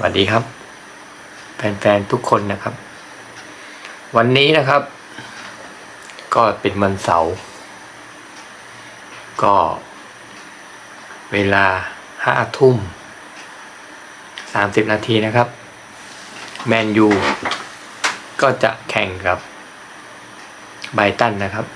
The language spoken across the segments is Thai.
สวัสดีครับ แฟนๆทุกคนนะครับ วันนี้นะครับ ก็เป็นวันเสาร์ก็ เวลาห้าทุ่มสามสิบนาทีนะครับ แมนยูก็จะแข่งกับไบตันนะครับ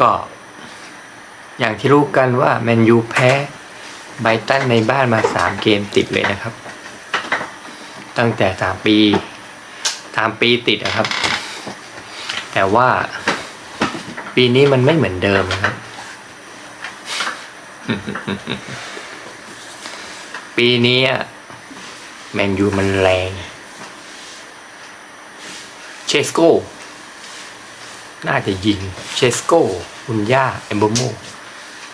ก็ อย่างที่รู้กันว่าแมนยูแพ้ ไบตันในบ้านมาสามเกมติดเลยนะครับ ตั้งแต่สามปีสามปีติดนะครับ แต่ว่า ปีนี้มันไม่เหมือนเดิมนะครับ ปีนี้แมนยูมันแรง เชสโก้ น่าจะยิง เชสโก้คุณย่าเอมโบโม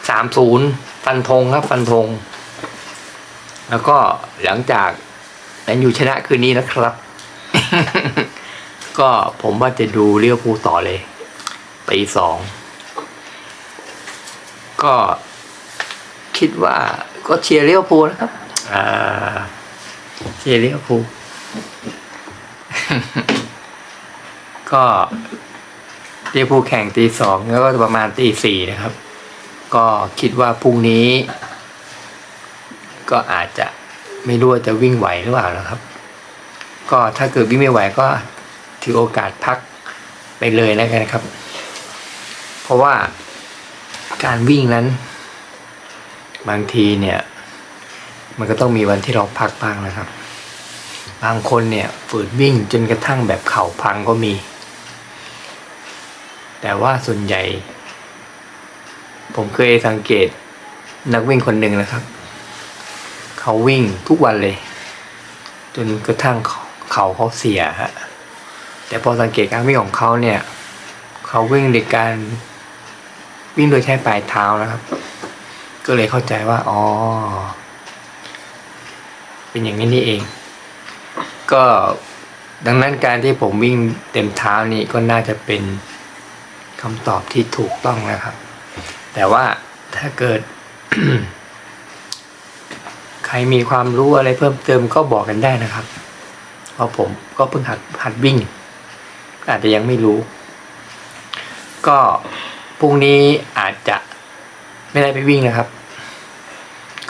สามศูนย์ฟันธงครับ ฟันธง แล้วก็หลังจากแมนยูชนะคืนนี้นะครับ ก็ผมว่าจะดูเลี้ยวภูต่อเลยตีสอง ก็คิดว่าก็เชียร์เลี้ยวภูนะครับอ่าเชียร์เลี้ยวภูก็เลี้ยวภูแข่งตีสองแล้วก็ประมาณตีสี่นะครับ ก็คิดว่าพรุ่งนี้ ก็อาจจะไม่รู้ว่าจะวิ่งไหวหรือเปล่านะครับ ก็ถ้าเกิดวิ่งไม่ไหวก็ถือโอกาสพักไปเลยแล้วกันครับ เพราะว่าการวิ่งนั้น บางทีเนี่ย มันก็ต้องมีวันที่เราพักบ้างนะครับ บางคนเนี่ยฝืนวิ่งจนกระทั่งแบบเข่าพังก็มี แต่ว่าส่วนใหญ่ ผมเคยสังเกตนักวิ่งคนหนึ่งนะครับ เขาวิ่งทุกวันเลย จนกระทั่งเขาเขาเสียฮะแต่พอสังเกตการวิ่งของเขาเนี่ย เขาวิ่งในการวิ่งโดยใช้ปลายเท้านะครับ ก็เลยเข้าใจว่าอ๋อเป็นอย่างนี้นี่เอง ก็ดังนั้นการที่ผมวิ่งเต็มเท้านี่ก็น่าจะเป็นคำตอบที่ถูกต้องนะครับ แต่ว่าถ้าเกิด ใครมีความรู้อะไรเพิ่มเติมก็บอกกันได้นะครับ เพราะผมก็เพิ่งหัดหัดวิ่ง อาจจะยังไม่รู้ ก็พรุ่งนี้อาจจะไม่ได้ไปวิ่งนะครับ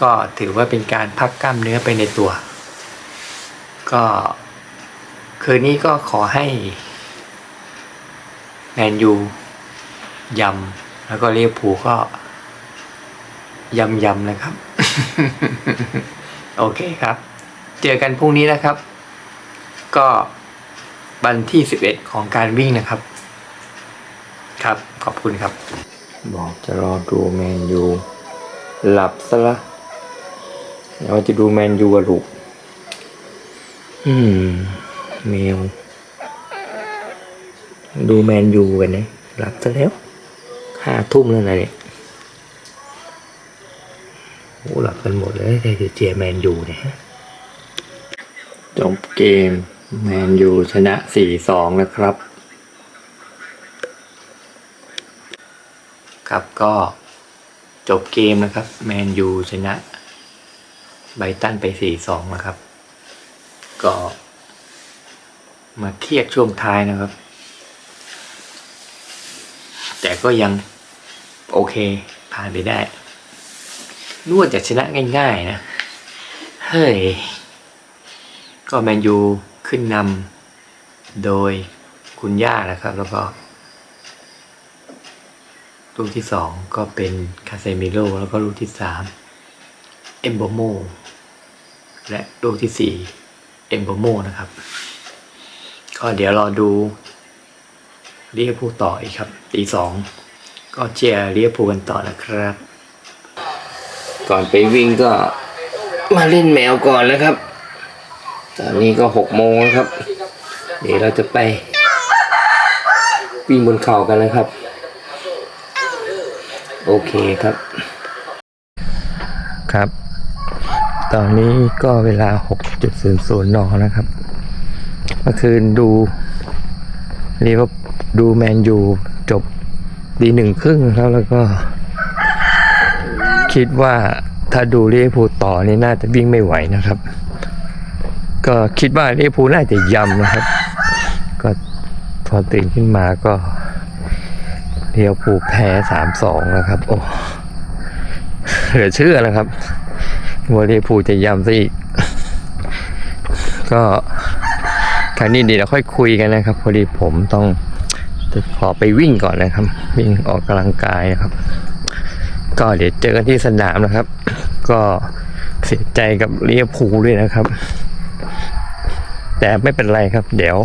ก็ถือว่าเป็นการพักกล้ามเนื้อไปในตัว ก็คืนนี้ก็ขอให้แมนยูยำ แล้วก็เรียกผูก็ยำยำๆนะครับ โอเคครับ เจอกันพรุ่งนี้นะครับ ก็วันที่11ของการวิ่งนะครับ ครับขอบคุณครับ บอกจะรอดูแมนยูหลับซะละเดี๋ยวจะดูแมนยูลูกอืมเมลดูแมนยูกันนะหลับซะแล้ว ห้าทุ่มแล้วนะเนี่ยโอ้หลับกันหมดเลยแต่เจียแมนยูเนี่ยจบเกมแมนยูชนะสี่สองนะครับ ครับก็จบเกมนะครับ แมนยูชนะ ไบตันไปสี่สองนะครับ ก็ มาเครียดช่วงท้ายนะครับ แต่ก็ยัง โอเค ผ่านไปได้นวดจะชนะง่าย ๆ นะ เฮ้ย ก็แมนยูขึ้นนำโดยคุณย่านะครับ แล้วก็ลูกที่สองก็เป็นคาเซมิโลแล้วก็ลูกที่สามเอมโบโมและลูกที่สี่เอมโบโมนะครับ ก็เดี๋ยวรอดูเรียกผู้ต่ออีกครับตีสอง ก็เชียร์เรียกผู้กันต่อนะครับ ก่อนไปวิ่งก็มาเล่นแมวก่อนนะครับ ตอนนี้ก็หกโมงแล้วครับ เดี๋ยวเราจะไปวิ่งบนเขากันนะครับ โอเคครับ ครับ ตอนนี้ก็เวลา 6.00นนะครับ เมื่อคืนดูเรียกว่าดูแมนยูจบ ดีหนึ่งครึ่งแล้วแล้วก็ คิดว่าถ้าดูเวอร์พูต่อนี่น่าจะวิ่งไม่ไหวนะครับ ก็คิดว่าเวอร์พูน่าจะยำนะครับ ก็พอตื่นขึ้นมาก็เวอร์พูแพ้สามสองนะครับ โอ้เหลือเชื่อนะครับว่าเวอร์พูจะยำซะอีก ก็ครั้นี้เดี๋ยวเราค่อยคุยกันนะครับ พอดีผมต้อง จะขอไปวิ่งก่อนนะครับ วิ่งออกกำลังกายนะครับ ก็เดี๋ยวเจอกันที่สนามนะครับ ก็เสียใจกับเวอร์พูด้วยนะครับ แต่ไม่เป็นไรครับ เดี๋ยว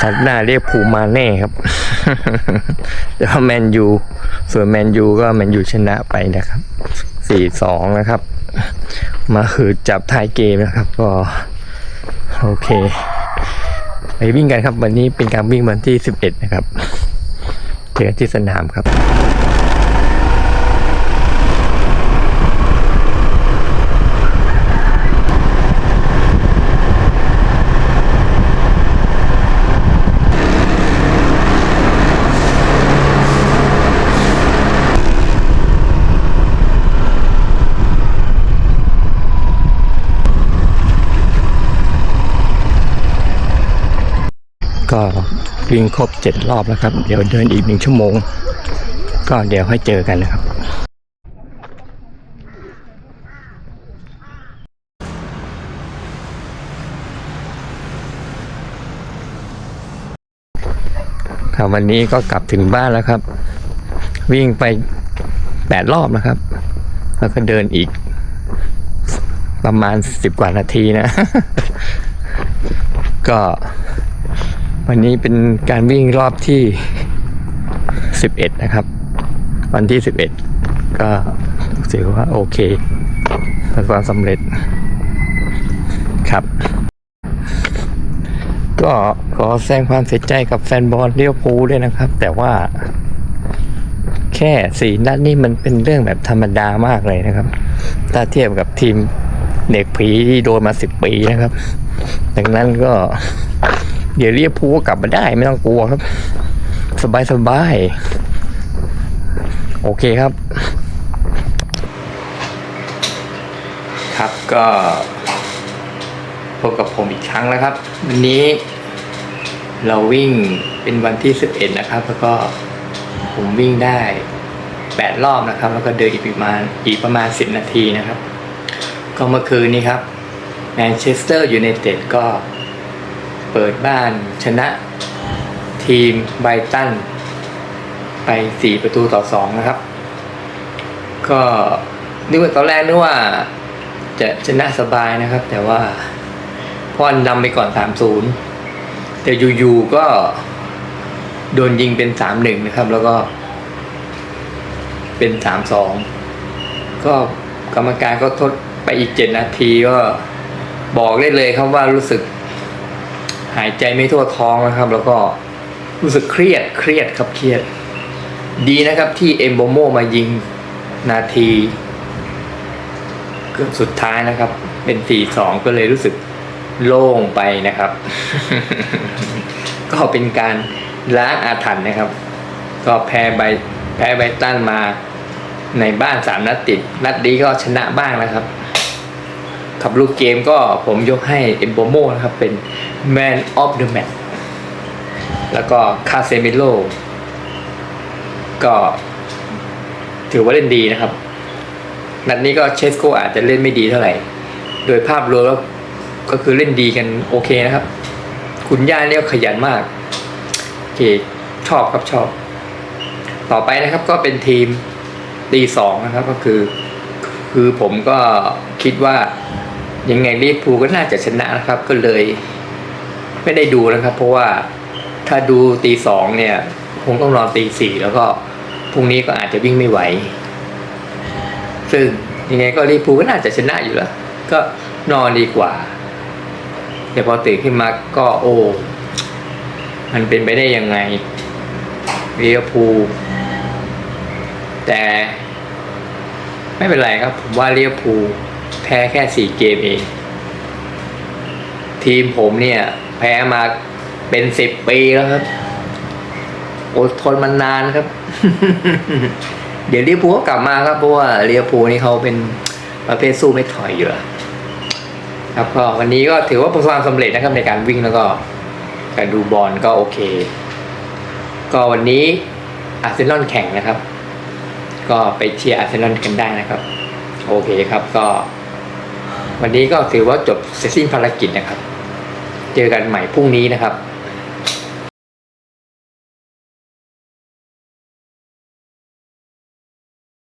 ชัดหน้าเรียกภูมาแน่ครับ แต่ว่าแมนยู ส่วนแมนยูก็แมนยูชนะไปนะครับสี่สองนะครับ มาคือจับท้ายเกมนะครับ ก็ โอเค ไปวิ่งกันครับ วันนี้เป็นการวิ่งวันที่สิบเอ็ดนะครับ เจอกันที่สนามครับ ก็วิ่งครบเจ็ดรอบแล้วครับ เดี๋ยวเดินอีกหนึ่งชั่วโมง ก็เดี๋ยวค่อยเจอกันนะครับครับวันนี้ก็กลับถึงบ้านแล้วครับ วิ่งไปแปดรอบนะครับ แล้วก็เดินอีก ประมาณสิบกว่านาทีนะ ก็ วันนี้เป็นการวิ่งรอบที่ 11 นะครับ วันที่ 11 ก็ถือว่าโอเคประสบความสำเร็จครับ ก็ขอแสดงความเสียใจกับแฟนบอลเลี้ยวภูด้วยนะครับ แต่ว่าแค่สี่นัดนี่มันเป็นเรื่องแบบธรรมดามากเลยนะครับ ถ้าเทียบกับทีมเด็กผีที่โดนมาสิบปีนะครับ ดังนั้นก็ เดี๋ยวเรียกพูก็กลับมาได้ไม่ต้องกลัวครับ สบายสบายโอเคครับ ครับก็พบกับผมอีกครั้งแล้วครับ วันนี้เราวิ่งเป็นวันที่ 11 นะครับ แล้วก็ผมวิ่งได้ 8 รอบนะครับ แล้วก็เดินอีกประมาณอีกประมาณ 10 นาทีนะครับ ก็เมื่อคืนนี้ครับแมนเชสเตอร์ยูไนเต็ดก็ เปิดบ้านชนะทีมไบตัน ไป 4 ประตูต่อ 2 นะครับ ก็นึกว่าตอนแรกนึกว่าจะชนะสบายนะครับ แต่ว่าพอนนำไปก่อน 3-0 แต่อยู่ๆก็โดนยิงเป็น 3-1 นะครับ แล้วก็เป็น 3-2 ก็กรรมการก็ทดไปอีก 7 นาทีก็บอกได้เลยครับว่ารู้สึก หายใจไม่ทั่วท้องนะครับ แล้วก็รู้สึกเครียดเครียดครับเครียด ดีนะครับที่เอมโบโมมายิงนาที เกือบสุดท้ายนะครับ เป็น4-2ก็เลยรู้สึกโล่งไปนะครับ ก็เป็นการล้างอาถรรพ์นะครับ ก็แพ้ใบแพ้ใบตันมาในบ้าน3นัดติด นัดนี้ก็ชนะบ้างนะครับ ขับลูกเกมก็ผมยกให้เอมโบโมนะครับเป็น Man of the Match แล้วก็คาเซมิโลก็ถือว่าเล่นดีนะครับ นัดนี้ก็เชสโกอาจจะเล่นไม่ดีเท่าไหร่ โดยภาพรวมแล้วก็คือเล่นดีกันโอเคนะครับ คุณย่าเนี่ยขยันมากโอเคชอบครับชอบ ต่อไปนะครับก็เป็นทีมตีสองนะครับก็คือ คือผมก็คิดว่ายังไงลิเวอร์พูลก็น่าจะชนะนะครับ ก็เลย ไม่ได้ดูนะครับ เพราะว่าถ้าดูตีสองเนี่ย คงต้องนอนตีสี่แล้วก็พรุ่งนี้ก็อาจจะวิ่งไม่ไหว ซึ่งยังไงก็เวอร์พูก็น่าจะชนะอยู่แล้ว ก็นอนดีกว่าแต่พอตื่นขึ้นมาก็โอ้มันเป็นไปได้ยังไงเวอร์พูแต่ ไม่เป็นไรครับ ผมว่าเวอร์พูแพ้แค่สี่เกมเอง ทีมผมเนี่ย แพ้มาเป็นสิบปีแล้วครับ อดทนมานานครับ เดี๋ยวเรียพูลก็กลับมาครับเพราะว่าเรียพูลนี่เขาเป็นประเภทสู้ไม่ถอยอยู่แล้วครับก็วันนี้ก็ถือว่าประสบความสำเร็จนะครับในการวิ่งแล้วก็การดูบอลก็โอเค ก็วันนี้อาร์เซนอลแข่งนะครับ ก็ไปเชียร์อาร์เซนอลกันได้นะครับ โอเคครับก็ วันนี้ก็ถือว่าจบเสร็จสิ้นภารกิจนะครับ เจอกันใหม่พรุ่งนี้นะครับ